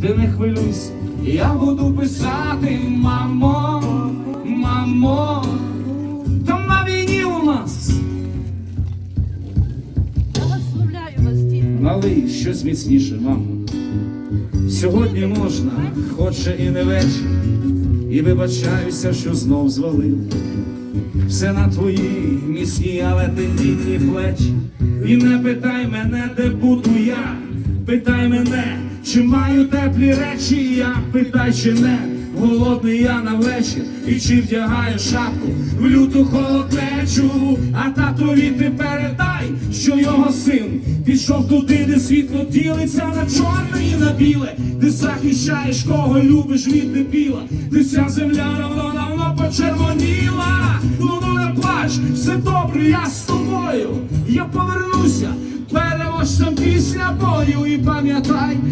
ти не хвилюйся, я буду писати, мамо, мамо, там на війні у нас. Благословляю вас, діти. Налий щось міцніше, мамо. Сьогодні можна, хоче і не вечір, і вибачаюся, що знов звалив. Все на твої міцні, але тендітні плечі. І не питай мене, де буду чи маю теплі речі, я питай, чи не. Голодний я на вечір, і чи вдягаю шапку в люту холоднечу, а татові ти передай, що його син пішов туди, де світло ділиться на чорне і на біле, ти захищаєш кого любиш від дебіла, ти вся земля давно давно почервоніла. Ну ну не плач, все добре, я з тобою.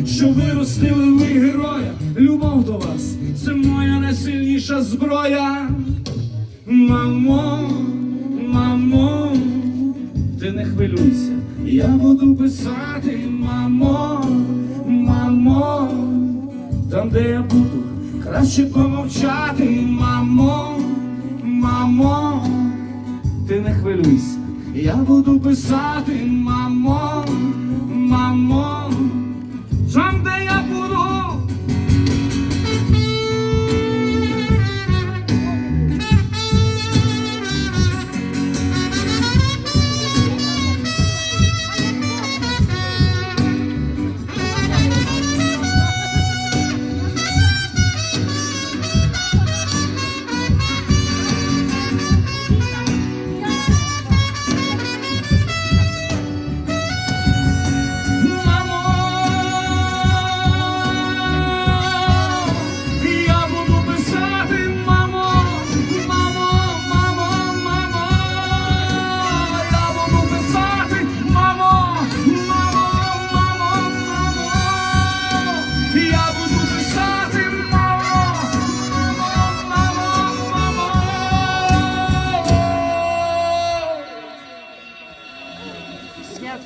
Що виростили ви героя. Любов до вас це моя найсильніша зброя. Мамо, мамо, ти не хвилюйся, я буду писати, мамо, мамо, там, де я буду, краще помовчати, мамо, мамо, ти не хвилюйся, я буду писати, мамо,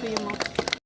可以吗？